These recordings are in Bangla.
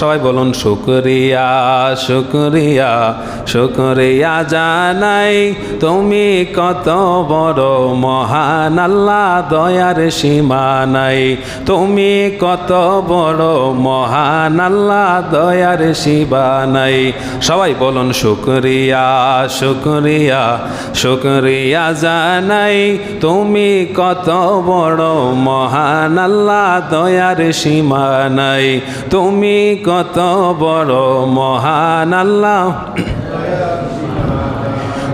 সবাই বলুন, শুক্রিয়া শুক্রিয়া শুক্রিয়া জানাই। তুমি কত বড় মহান আল্লাহ, দয়ার সীমা নাই। তুমি কত বড় মহান আল্লাহ, দয়ার সীমা নাই। সবাই বলুন, শুক্রিয়া শুক্রিয়া শুক্রিয়া জানাই। তুমি কত বড় মহান আল্লাহ, দয়ার সীমা নাই। তুমি কত বড় মহান আল্লাহ।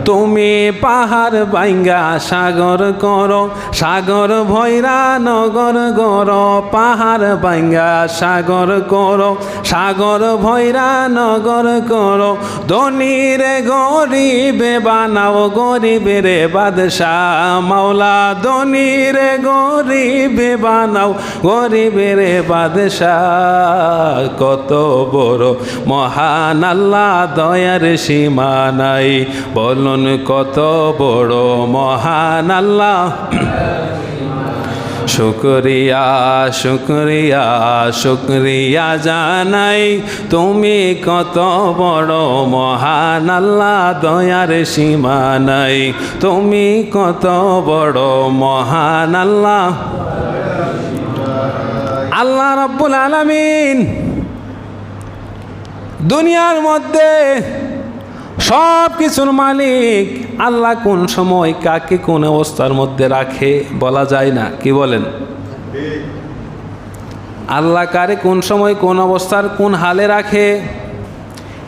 তুমি পাহাড় বাইঙ্গা, সাগর করো, সাগর ভৈরা, নগর গর, পাহাড় বাইঙ্গা, সাগর করো, সাগর ভৈরা, নগর করো। ধনীরে গরিবে, বানাও গরিবেরে বাদশাহ মাওলা। ধনীরে গরিবে, বানাও গরিবেরে বাদশাহ। কত বড় মহান আল্লাহ, দয়ার সীমা নাই। বলুন কত বড় মহান আল্লাহ। শুক্রিয়া শুক্রিয়া শুক্রিয়া জানাই, তুমি কত বড় মহান আল্লাহ, দয়ার সীমা নাই। তুমি কত বড় মহান আল্লাহ। আল্লাহ রব্বুল আলামিন দুনিয়ার মধ্যে সব কিছুর মালিক আল্লাহ কোন সময় কাকে কোন অবস্থার মধ্যে রাখে বলা যায় না। কি বলেন? আল্লাহ কারে কোন সময় কোন অবস্থার কোন হালে রাখে?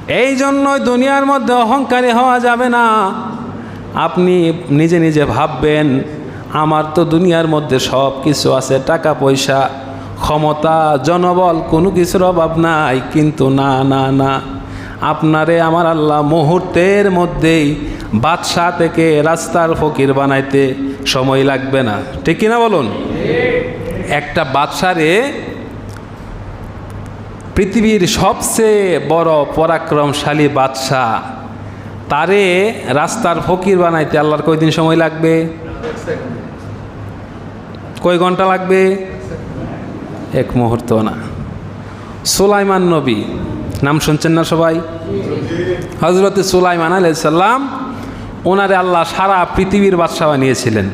এই জন্যই দুনিয়ার মধ্যে অহংকারী হওয়া যাবে না। আপনি নিজে নিজে ভাববেন, আমার তো দুনিয়ার মধ্যে সব কিছু আছে, টাকা, পয়সা, ক্ষমতা, জনবল, কোনো কিছুর অভাব নাই, কিন্তু না না না। আপনারে আমার আল্লাহ মুহূর্তের মধ্যেই বাদশাহ থেকে রাস্তার ফকির বানাইতে সময় লাগবে না। ঠিক কিনা বলুন? একটা বাদশারে পৃথিবীর সবচেয়ে বড় পরাক্রমশালী বাদশাহ, তারে রাস্তার ফকির বানাইতে আল্লাহর কয়দিন সময় লাগবে? কয় ঘণ্টা লাগবে? এক মুহূর্ত না। সুলাইমান নবী নাম শুনছেন না সবাই? হজরত সুলাইমান আলাইসাল্লাম ওনারে আল্লাহ সারা পৃথিবীর বাদশাহ বানিয়েছিলেন।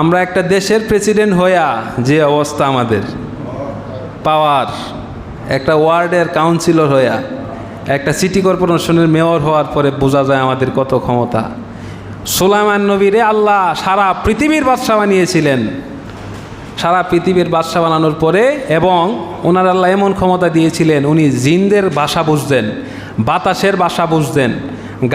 আমরা একটা দেশের প্রেসিডেন্ট হইয়া যে অবস্থা আমাদের, পাওয়ার, একটা ওয়ার্ডের কাউন্সিলর হইয়া, একটা সিটি কর্পোরেশনের মেয়র হওয়ার পরে বোঝা যায় আমাদের কত ক্ষমতা। সুলাইমান নবীরে আল্লাহ সারা পৃথিবীর বাদশাহ বানিয়েছিলেন। সারা পৃথিবীর বাসা বানানোর পরে এবং ওনার আল্লাহ এমন ক্ষমতা দিয়েছিলেন, উনি জিনদের বাসা বুঝতেন, বাতাসের বাসা বুঝতেন।